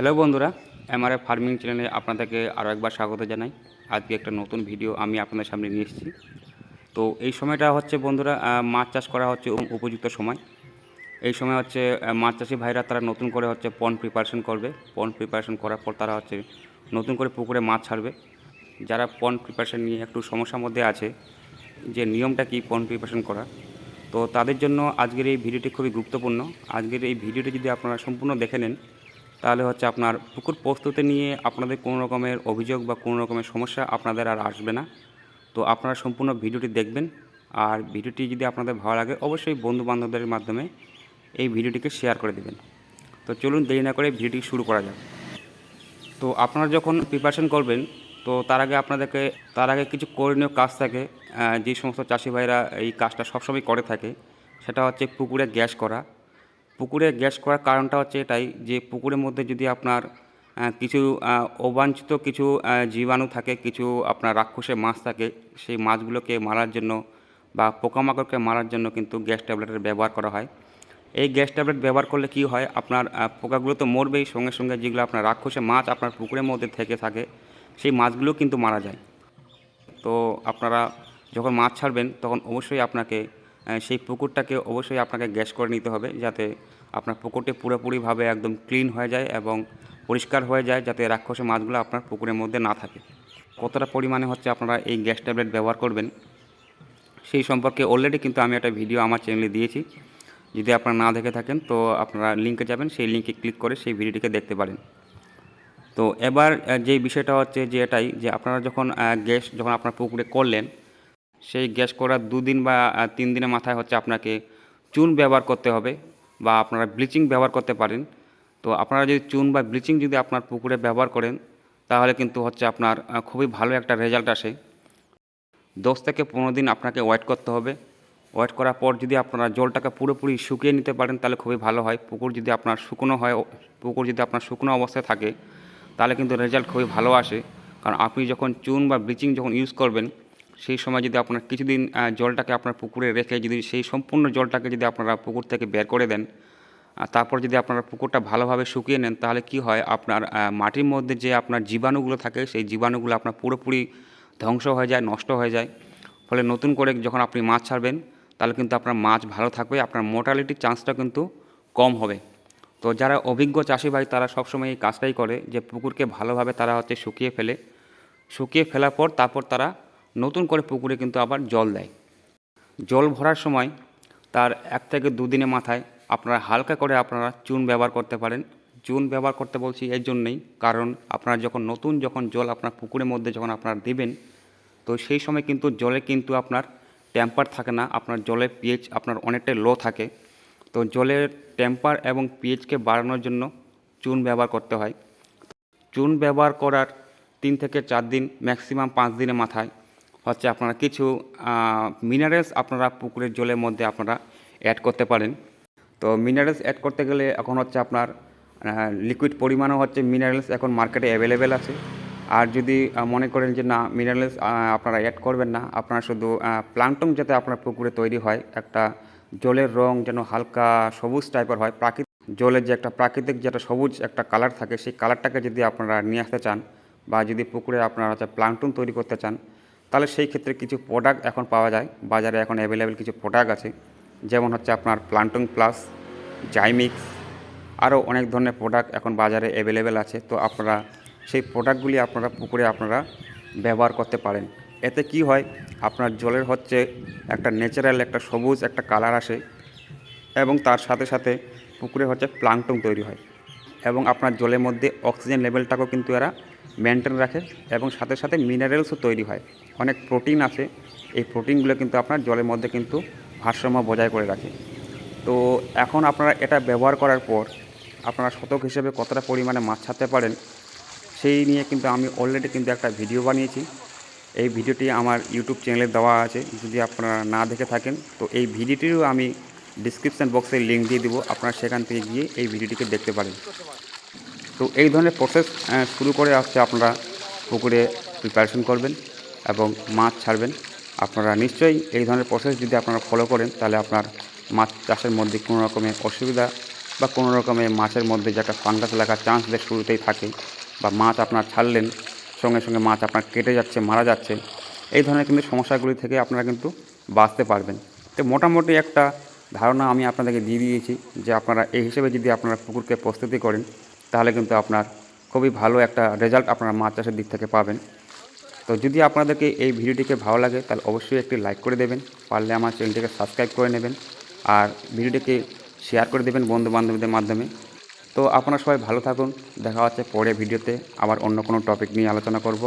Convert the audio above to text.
Hello বন্ধুরা MRA farming চ্যানেলে আপনাদেরকে আরও একবার স্বাগত জানাই। আজকে একটা নতুন ভিডিও আমি আপনাদের সামনে নিয়ে এসেছি। তো এই সময়টা হচ্ছে বন্ধুরা মাছ চাষ করা হচ্ছে উপযুক্ত সময়। এই সময় হচ্ছে মাছ চাষি ভাইরা তারা নতুন করে হচ্ছে পন্ড প্রিপারেশন করবে। পন্ড প্রিপারেশন করার পর তারা হচ্ছে নতুন করে পুকুরে মাছ ছাড়বে। যারা পন্ড প্রিপারেশন নিয়ে একটু সমস্যার মধ্যে আছে, যে নিয়মটা কি পন্ড প্রিপারেশন করা? তো তাদের জন্য আজকের এই ভিডিওটি খুবই গুরুত্বপূর্ণ। আজকের এই ভিডিওটি যদি আপনারা সম্পূর্ণ দেখে নেন তাহলে হচ্ছে আপনার পুকুর প্রস্তুতি নিয়ে আপনাদের কোনো রকমের অভিযোগ বা কোনো রকমের সমস্যা আপনাদের আর আসবে না। তো আপনারা সম্পূর্ণ ভিডিওটি দেখবেন। আর ভিডিওটি যদি আপনাদের ভালো লাগে, অবশ্যই বন্ধু বান্ধবদের মাধ্যমে এই ভিডিওটিকে শেয়ার করে দেবেন। তো চলুন দেরি না করে ভিডিওটি শুরু করা যাক। তো আপনারা যখন প্রিপারেশন করবেন, তো তার আগে আপনাদেরকে, তার আগে কিছু করণীয় কাজ থাকে। যে সমস্ত চাষি ভাইরা এই কাজটা সবসময় করে থাকে, সেটা হচ্ছে পুকুরে গ্যাস করা। পুকুরে গ্যাস করার কারণটা হচ্ছে এটাই যে পুকুরের মধ্যে যদি আপনার কিছু অবাঞ্ছিত কিছু জীবাণু থাকে, কিছু আপনার রাক্ষসে মাছ থাকে, সেই মাছগুলোকে মারার জন্য বা পোকামাকড়কে মারার জন্য কিন্তু গ্যাস ট্যাবলেটের ব্যবহার করা হয়। এই গ্যাস ট্যাবলেট ব্যবহার করলে কি হয়? আপনার পোকাগুলো তো মরবেই সঙ্গে সঙ্গে, যেগুলো আপনার রাক্ষসে মাছ আপনার পুকুরের মধ্যে থেকে থাকে, সেই মাছগুলো কিন্তু মারা যায়। তো আপনারা যখন মাছ ছাড়বেন, তখন অবশ্যই আপনাকে সেই পুকুরটাকে অবশ্যই আপনাকে গ্যাস করে নিতে হবে যাতে আপনার পুকুরটি পুরোপুরিভাবে একদম ক্লিন হয়ে যায় এবং পরিষ্কার হয়ে যায় যাতে রাক্ষসে মাছগুলো আপনার পুকুরের মধ্যে না থাকে। কতটা পরিমাণে হচ্ছে আপনারা এই গ্যাস ট্যাবলেট ব্যবহার করবেন সেই সম্পর্কে অলরেডি কিন্তু আমি একটা ভিডিও আমার চ্যানেলে দিয়েছি। যদি আপনারা না দেখে থাকেন তো আপনারা লিঙ্কে যাবেন, সেই লিঙ্কে ক্লিক করে সেই ভিডিওটিকে দেখতে পারেন। তো এবার যে বিষয়টা হচ্ছে যে এটাই যে আপনারা যখন গ্যাস যখন আপনার পুকুরে করলেন সেই গ্যাস করার দুদিন বা তিন দিনের মাথায় হচ্ছে আপনাকে চুন ব্যবহার করতে হবে বা আপনারা ব্লিচিং ব্যবহার করতে পারেন। তো আপনারা যদি চুন বা ব্লিচিং যদি আপনার পুকুরে ব্যবহার করেন, তাহলে কিন্তু হচ্ছে আপনার খুবই ভালো একটা রেজাল্ট আসে। দশ থেকে পনেরো দিন আপনাকে ওয়েট করতে হবে। ওয়েট করার পর যদি আপনারা জলটাকে পুরোপুরি শুকিয়ে নিতে পারেন, তাহলে খুবই ভালো হয়। পুকুর যদি আপনার শুকনো হয় পুকুর যদি আপনার শুকনো অবস্থায় থাকে, তাহলে কিন্তু রেজাল্ট খুবই ভালো আসে। কারণ আপনি যখন চুন বা ব্লিচিং যখন ইউজ করবেন সেই সময় যদি আপনার কিছুদিন জলটাকে আপনার পুকুরে রেখে যদি সেই সম্পূর্ণ জলটাকে যদি আপনারা পুকুর থেকে বের করে দেন তারপর যদি আপনারা পুকুরটা ভালোভাবে শুকিয়ে নেন, তাহলে কি হয়? আপনার মাটির মধ্যে যে আপনার জীবাণুগুলো থাকে, সেই জীবাণুগুলো আপনার পুরোপুরি ধ্বংস হয়ে যায়, নষ্ট হয়ে যায়। ফলে নতুন করে যখন আপনি মাছ ছাড়বেন, তাহলে কিন্তু আপনার মাছ ভালো থাকবে, আপনার মোর্টালিটির চান্সটা কিন্তু কম হবে। তো যারা অভিজ্ঞ চাষি ভাই, তারা সবসময় এই কাজটাই করে যে পুকুরকে ভালোভাবে তারা হচ্ছে শুকিয়ে ফেলে। শুকিয়ে ফেলার পর তারপর তারা নতুন করে পুকুরে কিন্তু আবার জল দেয়। জল ভরার সময় তার এক থেকে দুদিনের মাথায় আপনারা হালকা করে আপনারা চুন ব্যবহার করতে পারেন। চুন ব্যবহার করতে বলছি এর জন্যই, কারণ আপনারা যখন নতুন যখন জল আপনার পুকুরের মধ্যে যখন আপনারা দেবেন, তো সেই সময় কিন্তু জলে কিন্তু আপনার টেম্পার থাকে না, আপনার জলের পিএইচ আপনার অনেকটাই লো থাকে। তো জলের টেম্পার এবং পিএইচকে বাড়ানোর জন্য চুন ব্যবহার করতে হয়। চুন ব্যবহার করার তিন থেকে চার দিন ম্যাক্সিমাম পাঁচ দিনের মাথায় হচ্ছে আপনারা কিছু মিনারেলস আপনারা পুকুরের জলের মধ্যে আপনারা অ্যাড করতে পারেন। তো মিনারেলস অ্যাড করতে গেলে এখন হচ্ছে আপনার লিকুইড পরিমাণও হচ্ছে মিনারেলস এখন মার্কেটে অ্যাভেলেবেল আছে। আর যদি মনে করেন যে না মিনারেলস আপনারা অ্যাড করবেন না, আপনারা শুধু প্লান্টন যাতে আপনার পুকুরে তৈরি হয়, একটা জলের রং যেন হালকা সবুজ টাইপের হয় প্রাকৃতিক জলের যে একটা প্রাকৃতিক যেটা সবুজ একটা কালার থাকে, সেই কালারটাকে যদি আপনারা নিয়ে আসতে চান, বা যদি পুকুরে আপনারা হচ্ছে প্লান্টন তৈরি করতে চান তাহলে সেই ক্ষেত্রে কিছু প্রোডাক্ট এখন পাওয়া যায়। বাজারে এখন অ্যাভেলেবেল কিছু প্রোডাক্ট আছে। যেমন হচ্ছে আপনার প্লান্টন প্লাস জাইমিক্স আরও অনেক ধরনের প্রোডাক্ট এখন বাজারে অ্যাভেলেবেল আছে। তো আপনারা সেই প্রোডাক্টগুলি আপনারা পুকুরে আপনারা ব্যবহার করতে পারেন। এতে কি হয়, আপনার জলের হচ্ছে একটা ন্যাচারাল একটা সবুজ, একটা কালার আসে এবং তার সাথে সাথে পুকুরে হচ্ছে প্লাংটন তৈরি হয়। এবং আপনার জলের মধ্যে অক্সিজেন লেভেলটাকেও কিন্তু এরা মেনটেন রাখে এবং সাথে সাথে মিনারেলসও তৈরি হয়। অনেক প্রোটিন আছে, এই প্রোটিনগুলো কিন্তু আপনার জলের মধ্যে কিন্তু ভারসাম্য বজায় করে রাখে। তো এখন আপনারা এটা ব্যবহার করার পর আপনারা শতক হিসেবে কতটা পরিমাণে মাছ ছাড়তে পারেন, সেই নিয়ে কিন্তু আমি অলরেডি কিন্তু একটা ভিডিও বানিয়েছি। এই ভিডিওটি আমার ইউটিউব চ্যানেলে দেওয়া আছে, যদি আপনারা না দেখে থাকেন, তো এই ভিডিওটিরও আমি ডিসক্রিপশান বক্সে লিঙ্ক দিয়ে দেবো, আপনারা সেখান থেকে গিয়ে এই ভিডিওটিকে দেখতে পারেন। তো এই ধরনের প্রসেস শুরু করে হচ্ছে আপনারা পুকুরে প্রিপারেশন করবেন এবং মাছ ছাড়বেন। আপনারা নিশ্চয়ই এই ধরনের প্রসেস যদি আপনারা ফলো করেন, তাহলে আপনার মাছ চাষের মধ্যে কোনো রকমের অসুবিধা বা কোনো রকমের মাছের মধ্যে যে একটা ফাঙ্গাস লাগার চান্স যে শুরুতেই থাকে বা মাছ আপনার ছাড়লেন, সঙ্গে সঙ্গে মাছ আপনার কেটে যাচ্ছে, মারা যাচ্ছে, এই ধরনের কিন্তু সমস্যাগুলি থেকে আপনারা কিন্তু বাঁচতে পারবেন। তো মোটামুটি একটা ধারণা আমি আপনাদেরকে দিয়ে দিয়েছি যে আপনারা এই হিসেবে যদি আপনারা পুকুরকে প্রস্তুতি করেন তাহলে কিন্তু আপনার খুবই ভালো একটা রেজাল্ট আপনারা মাছ চাষের দিক থেকে পাবেন। তো যদি আপনাদেরকে এই ভিডিওটিকে ভালো লাগে, তাহলে অবশ্যই একটি লাইক করে দেবেন, পারলে আমার চ্যানেলটিকে সাবস্ক্রাইব করে নেবেন আর ভিডিওটিকে শেয়ার করে দেবেন বন্ধু বান্ধবীদের মাধ্যমে। তো আপনারা সবাই ভালো থাকুন, দেখা হচ্ছে পরে ভিডিওতে আবার অন্য কোনো টপিক নিয়ে আলোচনা করব।